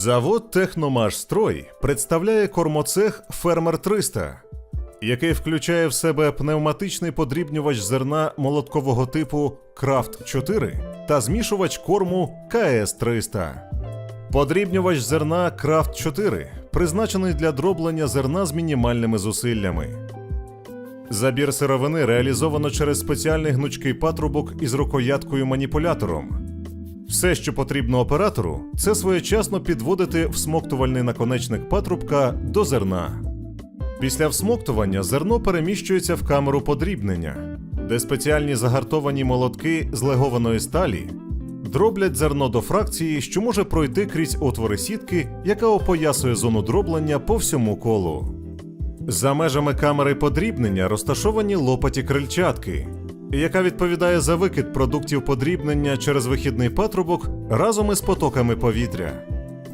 Завод Техномашстрой представляє кормоцех Фермер 300, який включає в себе пневматичний подрібнювач зерна молоткового типу Крафт 4 та змішувач корму КС 300. Подрібнювач зерна Крафт 4 призначений для дроблення зерна з мінімальними зусиллями. Забір сировини реалізовано через спеціальний гнучкий патрубок із рукояткою маніпулятором. Все, що потрібно оператору, це своєчасно підводити всмоктувальний наконечник патрубка до зерна. Після всмоктування зерно переміщується в камеру подрібнення, де спеціальні загартовані молотки з легованої сталі дроблять зерно до фракції, що може пройти крізь отвори сітки, яка опоясує зону дроблення по всьому колу. За межами камери подрібнення розташовані лопаті крильчатки, яка відповідає за викид продуктів подрібнення через вихідний патрубок разом із потоками повітря.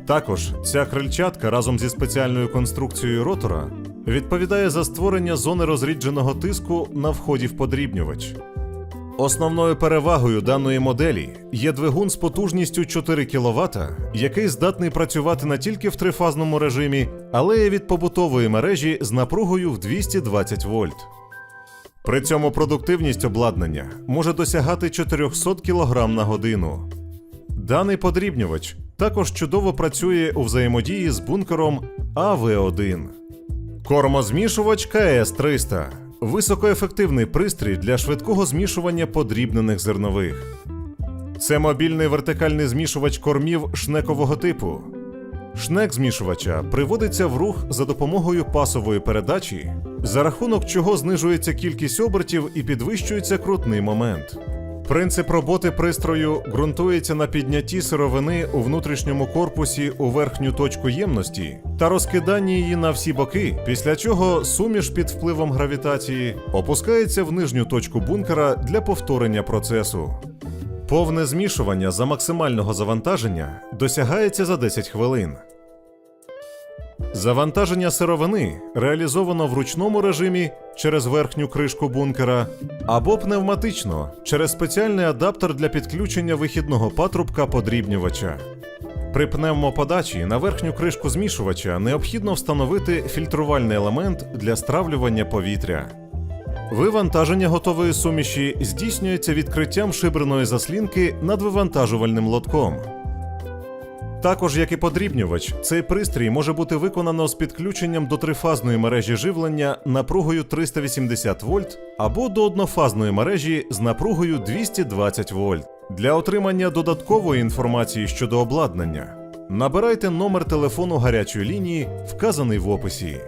Також ця крильчатка разом зі спеціальною конструкцією ротора відповідає за створення зони розрідженого тиску на вході в подрібнювач. Основною перевагою даної моделі є двигун з потужністю 4 кВт, який здатний працювати не тільки в трифазному режимі, але й від побутової мережі з напругою в 220 вольт. При цьому продуктивність обладнання може досягати 400 кг на годину. Даний подрібнювач також чудово працює у взаємодії з бункером АВ1. Кормозмішувач КС-300 високоефективний пристрій для швидкого змішування подрібнених зернових. Це мобільний вертикальний змішувач кормів шнекового типу. Шнек змішувача приводиться в рух за допомогою пасової передачі, за рахунок чого знижується кількість обертів і підвищується крутний момент. Принцип роботи пристрою ґрунтується на піднятті сировини у внутрішньому корпусі у верхню точку ємності та розкиданні її на всі боки, після чого суміш під впливом гравітації опускається в нижню точку бункера для повторення процесу. Повне змішування за максимального завантаження досягається за 10 хвилин. Завантаження сировини реалізовано в ручному режимі через верхню кришку бункера або пневматично через спеціальний адаптер для підключення вихідного патрубка подрібнювача. При пневмоподачі на верхню кришку змішувача необхідно встановити фільтрувальний елемент для стравлювання повітря. Вивантаження готової суміші здійснюється відкриттям шибреної заслінки над вивантажувальним лотком. Також, як і подрібнювач, цей пристрій може бути виконано з підключенням до трифазної мережі живлення напругою 380 вольт або до однофазної мережі з напругою 220 вольт. Для отримання додаткової інформації щодо обладнання набирайте номер телефону гарячої лінії, вказаний в описі.